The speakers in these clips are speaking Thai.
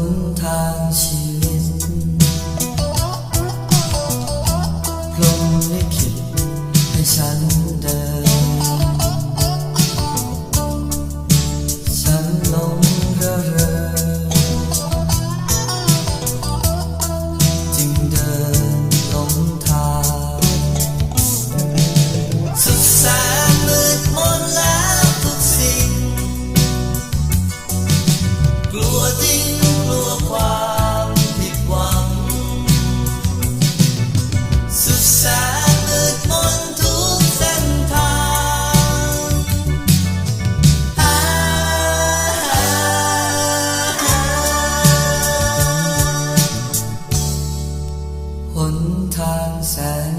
นทางชีวิตพรมลิขิตให้ฉันเดิน ฉันหลงระเริงจึงเดินหลงทางสุดแสน sunset.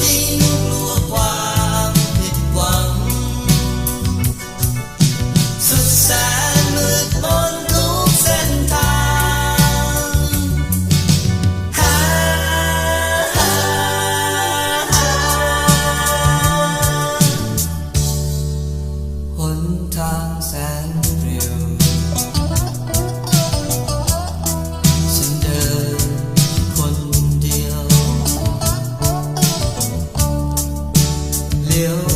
see. still